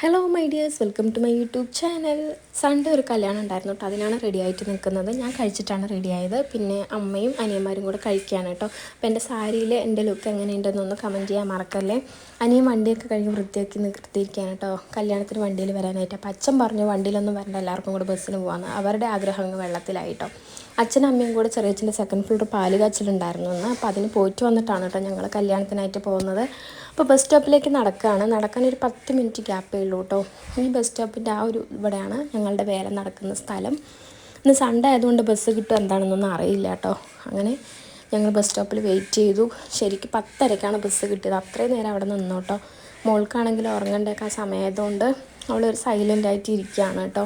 Hello my dears welcome to my YouTube channel Sunday ഒരു കല്യാണം ഉണ്ടായിരുന്നു കേട്ടോ അതിനാണ് റെഡി ആയിട്ട് നിൽക്കുന്നത്. ഞാൻ കഴിച്ചിട്ടാണ് റെഡി ആയത്. പിന്നെ അമ്മയും അനിയന്മാരും കൂടെ കഴിക്കുകയാണ് കേട്ടോ അപ്പോൾ എന്റെ സാരിയിൽ എന്റെ ലുക്ക് എങ്ങനെയുണ്ടെന്നൊന്ന് കമന്റ് ചെയ്യാൻ മറക്കല്ലേ? അനിയൻ വണ്ടിയൊക്കെ കഴിഞ്ഞ് വൃത്തിയാക്കി നിർത്തിയിരിക്കുകയാണ് കേട്ടോ കല്യാണത്തിന് വണ്ടിയിൽ വരാനായിട്ട്. അപ്പോൾ അച്ഛൻ പറഞ്ഞു വണ്ടിയിലൊന്നും വരണ്ട. എല്ലാവർക്കും കൂടെ ബസ്സിന് പോകാമെന്ന് അവരുടെ ആഗ്രഹം വെള്ളത്തിലായിട്ടോ അച്ഛനും അമ്മയും കൂടെ ചെറിയച്ഛന്റെ സെക്കൻഡ് ഫ്ലോർ പാൽ കാച്ചിലുണ്ടായിരുന്നു എന്ന് അപ്പോൾ അതിന് പോയിട്ട് വന്നിട്ടാണ് കേട്ടോ ഞങ്ങൾ കല്യാണത്തിനായിട്ട് പോകുന്നത്. അപ്പോൾ ബസ് സ്റ്റോപ്പിലേക്ക് നടക്കുകയാണ് നടക്കാൻ ഒരു പത്ത് മിനിറ്റ് ഗ്യാപ്പേ ഉള്ളൂ കേട്ടോ. ഈ ബസ് സ്റ്റോപ്പിന്റെ ആ ഒരു ഇവിടെയാണ് ഞങ്ങളുടെ വേല നടക്കുന്ന സ്ഥലം. ഇന്ന് സൺഡേ ആയതുകൊണ്ട് ബസ് കിട്ടും എന്താണെന്നൊന്നും അറിയില്ല കേട്ടോ. അങ്ങനെ ഞങ്ങൾ ബസ് സ്റ്റോപ്പിൽ വെയിറ്റ് ചെയ്തു. ശരിക്കും പത്തരക്കാണ് ബസ് കിട്ടിയത്. അത്രയും നേരം അവിടെ നിന്നു കേട്ടോ. മോൾക്കാണെങ്കിലും ഉറങ്ങേണ്ടൊക്കെ ആ സമയമായതുകൊണ്ട് അവളൊരു സൈലന്റ് ആയിട്ട് ഇരിക്കുകയാണ് കേട്ടോ.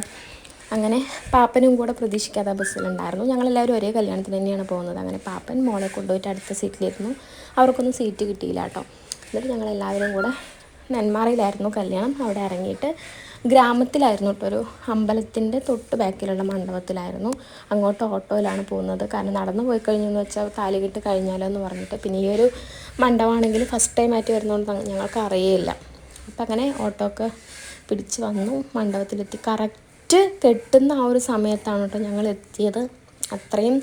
അങ്ങനെ പാപ്പനും കൂടെ പ്രതീക്ഷിക്കാതെ ബസ്സിലുണ്ടായിരുന്നു ഞങ്ങളെല്ലാവരും ഒരേ കല്യാണത്തിന് തന്നെയാണ് പോകുന്നത്. അങ്ങനെ പാപ്പൻ മോളെ കൊണ്ടുപോയിട്ട് അടുത്ത സീറ്റിലിരുന്നു. അവർക്കൊന്നും സീറ്റ് കിട്ടിയില്ല കേട്ടോ. എന്നിട്ട് ഞങ്ങളെല്ലാവരും കൂടെ നെന്മാറയിലായിരുന്നു കല്യാണം. അവിടെ ഇറങ്ങിയിട്ട് ഗ്രാമത്തിലായിരുന്നു കേട്ടോ. ഒരു അമ്പലത്തിന്റെ തൊട്ട് ബാക്കിലുള്ള മണ്ഡപത്തിലായിരുന്നു. അങ്ങോട്ട് ഓട്ടോയിലാണ് പോകുന്നത്. കാരണം നടന്നു പോയി കഴിഞ്ഞെന്ന് വെച്ചാൽ താലി കിട്ടി കഴിഞ്ഞാലോ എന്ന് പറഞ്ഞിട്ട്. പിന്നെ ഈ ഒരു മണ്ഡപമാണെങ്കിൽ ഫസ്റ്റ് ടൈം ആയിട്ട് വരുന്നതുകൊണ്ട് ഞങ്ങൾക്ക് അറിയില്ല അപ്പം അങ്ങനെ ഓട്ടോ ഒക്കെ പിടിച്ച് വന്നു. മണ്ഡപത്തിലെത്തി. കറക്റ്റ് കെട്ടുന്ന ആ ഒരു സമയത്താണ് കേട്ടോ ഞങ്ങൾ എത്തിയത്. അത്രയും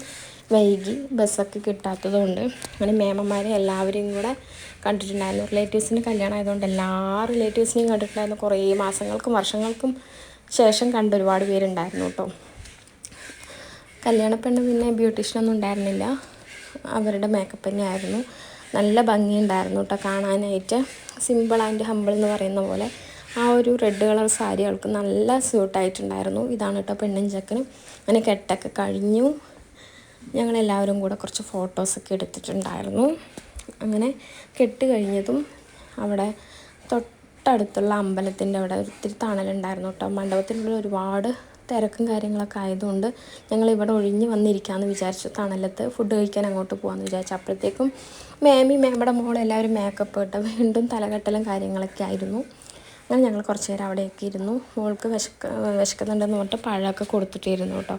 വൈകി ബസ്സൊക്കെ കിട്ടാത്തതുകൊണ്ട് അങ്ങനെ മേമന്മാരെ എല്ലാവരെയും കൂടെ കണ്ടിട്ടുണ്ടായിരുന്നു. റിലേറ്റീവ്സിന്റെ കല്യാണം ആയതുകൊണ്ട് എല്ലാ റിലേറ്റീവ്സിനെയും കണ്ടിട്ടുണ്ടായിരുന്നു. കുറേ മാസങ്ങൾക്കും വർഷങ്ങൾക്കും ശേഷം കണ്ട ഒരുപാട് പേരുണ്ടായിരുന്നു കേട്ടോ. കല്യാണപ്പെണ്ണ് പിന്നെ ബ്യൂട്ടീഷ്യനൊന്നും ഉണ്ടായിരുന്നില്ല. അവരുടെ മേക്കപ്പ് തന്നെയായിരുന്നു നല്ല ഭംഗിയുണ്ടായിരുന്നു കേട്ടോ കാണാനായിട്ട്. സിമ്പിൾ ആൻഡ് ഹമ്പിൾ എന്ന് പറയുന്ന പോലെ. ആ ഒരു റെഡ് കളർ സാരി അവൾക്ക് നല്ല സ്യൂട്ടായിട്ടുണ്ടായിരുന്നു ഇതാണ് കേട്ടോ പെണ്ണും ചെക്കനും അങ്ങനെ കെട്ടൊക്കെ കഴിഞ്ഞു. ഞങ്ങളെല്ലാവരും കൂടെ കുറച്ച് ഫോട്ടോസൊക്കെ എടുത്തിട്ടുണ്ടായിരുന്നു. അങ്ങനെ കെട്ട് കഴിഞ്ഞതും അവിടെ തൊട്ടടുത്തുള്ള അമ്പലത്തിന്റെ അവിടെ ഒത്തിരി തണലുണ്ടായിരുന്നു കേട്ടോ മണ്ഡപത്തിലുള്ള ഒരുപാട് തിരക്കും കാര്യങ്ങളൊക്കെ ആയതുകൊണ്ട് ഞങ്ങൾ ഇവിടെ ഒഴിഞ്ഞ് വന്നിരിക്കാമെന്ന് വിചാരിച്ചു തണലത്ത് ഫുഡ് കഴിക്കാൻ അങ്ങോട്ട് പോകാമെന്ന് വിചാരിച്ചു. അപ്പോഴത്തേക്കും മേമി മേമയുടെ മോളെല്ലാവരും മേക്കപ്പ് ഇട്ട് വീണ്ടും തലകെട്ടലും കാര്യങ്ങളൊക്കെ ആയിരുന്നു. അങ്ങനെ ഞങ്ങൾ കുറച്ച് നേരം അവിടെയൊക്കെ ഇരുന്നു. മോൾക്ക് വിശക്ക വിശക്കുന്നുണ്ടെന്ന് പറഞ്ഞിട്ട് പഴമൊക്കെ കൊടുത്തിട്ടിരുന്നു കേട്ടോ.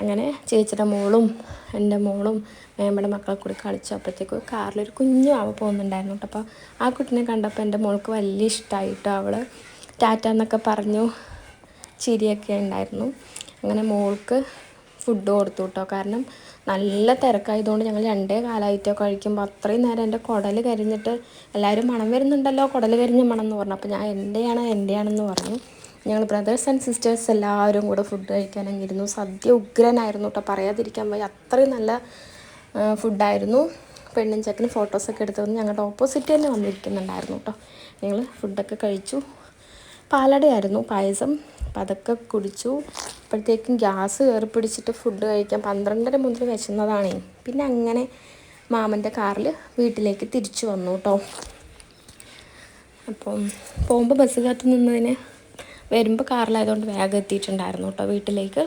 അങ്ങനെ ചേച്ചിയുടെ മോളും എന്റെ മോളും മേമ്മയുടെ മക്കളെ കൂടി കളിച്ചു അപ്പോഴത്തേക്കും കാറിലൊരു കുഞ്ഞു ആവ പോകുന്നുണ്ടായിരുന്നു കേട്ടോ. അപ്പോൾ ആ കുട്ടിനെ കണ്ടപ്പോൾ എന്റെ മോൾക്ക് വലിയ ഇഷ്ടമായിട്ടോ അവൾ ടാറ്റ എന്നൊക്കെ പറഞ്ഞു ചിരിയൊക്കെ ഉണ്ടായിരുന്നു. അങ്ങനെ മോൾക്ക് ഫുഡ് കൊടുത്തു കേട്ടോ കാരണം നല്ല തിരക്കായതുകൊണ്ട് ഞങ്ങൾ രണ്ടേ കാലമായിട്ടോ കഴിക്കുമ്പോൾ അത്രയും നേരം എന്റെ കുടൽ കരിഞ്ഞിട്ട് എല്ലാവരും മണം വരുന്നുണ്ടല്ലോ കുടൽ കരിഞ്ഞ മണം എന്ന് പറഞ്ഞു. അപ്പോൾ ഞാൻ എന്റെയാണ് എന്റെയാണെന്ന് പറഞ്ഞു. ഞങ്ങൾ ബ്രദേഴ്സ് ആൻഡ് സിസ്റ്റേഴ്സ് എല്ലാവരും കൂടെ ഫുഡ് കഴിക്കാനങ്ങ് ഇരുന്നു സദ്യ ഉഗ്രനായിരുന്നു കേട്ടോ പറയാതിരിക്കാൻ പോയി അത്രയും നല്ല ഫുഡായിരുന്നു പെണ്ണും ചെക്കനും ഫോട്ടോസൊക്കെ എടുത്ത് വന്ന് ഞങ്ങളുടെ ഓപ്പോസിറ്റ് തന്നെ വന്നിരിക്കുന്നുണ്ടായിരുന്നു കേട്ടോ ഞങ്ങൾ ഫുഡൊക്കെ കഴിച്ചു. പാലടയായിരുന്നു പായസം. അപ്പം അതൊക്കെ കുടിച്ചു. അപ്പോഴത്തേക്കും ഗ്യാസ് കയറി പിടിച്ചിട്ട് ഫുഡ് കഴിക്കാൻ പന്ത്രണ്ടര മുതൽ വിശന്നതാണേ. പിന്നെ അങ്ങനെ മാമന്റെ കാറിൽ വീട്ടിലേക്ക് തിരിച്ചു വന്നു കേട്ടോ. അപ്പം പോകുമ്പോൾ ബസ് കാത്തു നിന്നതിന് വരുമ്പോൾ കാറിലായതുകൊണ്ട് വേഗം എത്തിയിട്ടുണ്ടായിരുന്നു കേട്ടോ വീട്ടിലേക്ക്.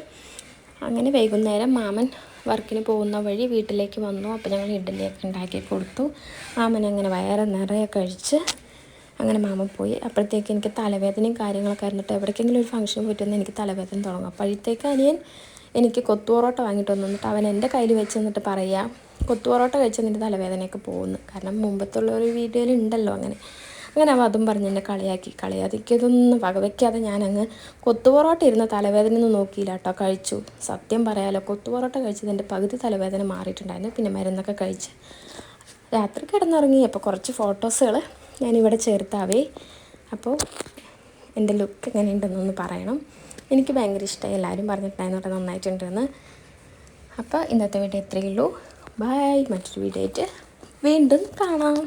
അങ്ങനെ വൈകുന്നേരം മാമൻ വർക്കിന് പോകുന്ന വഴി വീട്ടിലേക്ക് വന്നു. അപ്പോൾ ഞങ്ങൾ ഇഡ്ഡലിയൊക്കെ ഉണ്ടാക്കി കൊടുത്തു. മാമൻ അങ്ങനെ വയറ് നിറയെ കഴിച്ച് അങ്ങനെ മാമൻ പോയി. അപ്പോഴത്തേക്ക് എനിക്ക് തലവേദനയും കാര്യങ്ങളൊക്കെ ആയിരുന്നിട്ട് എവിടേക്കെങ്കിലും ഒരു ഫംഗ്ഷൻ പോയിട്ട് എനിക്ക് തലവേദന തുടങ്ങും. അപ്പോഴത്തേക്ക് അനിയൻ എനിക്ക് കൊത്തുപൊറോട്ട വാങ്ങിയിട്ട് വന്നിട്ട് അവൻ എന്റെ കയ്യിൽ വെച്ച് എന്നിട്ട് പറയുക കൊത്തുപൊറോട്ട കഴിച്ച് നിന്റെ തലവേദനയൊക്കെ പോകുന്നു. കാരണം മുമ്പത്തുള്ള ഒരു വീഡിയോയിൽ ഉണ്ടല്ലോ അങ്ങനെ. അങ്ങനെ അവ അതും പറഞ്ഞ് എന്നെ കളിയാക്കി. കളിയാക്കിയതൊന്നും വകവയ്ക്കാതെ ഞാനങ്ങ് കൊത്തുപൊറോട്ട ഇരുന്ന തലവേദന ഒന്നും നോക്കിയില്ല കേട്ടോ. കഴിച്ചു. സത്യം പറയാലോ കൊത്തുപൊറോട്ട കഴിച്ചതിന്റെ പകുതി തലവേദന മാറിയിട്ടുണ്ടായിരുന്നു. പിന്നെ മരുന്നൊക്കെ കഴിച്ച് രാത്രി കിടന്നുറങ്ങി. അപ്പോൾ കുറച്ച് ഫോട്ടോസുകൾ ഞാനിവിടെ ചേർത്താവേ. അപ്പോൾ എന്റെ ലുക്ക് എങ്ങനെയുണ്ടെന്നൊന്ന് പറയണം. എനിക്ക് ഭയങ്കര ഇഷ്ടമായി എല്ലാവരും പറഞ്ഞിട്ടുണ്ടായിരുന്നു കേട്ടോ നന്നായിട്ടുണ്ടെന്ന്. അപ്പോൾ ഇന്നത്തെ വീഡിയോ ഇത്രയേ ഉള്ളൂ. ബൈ മറ്റൊരു വീഡിയോ ആയിട്ട് വീണ്ടും കാണാം.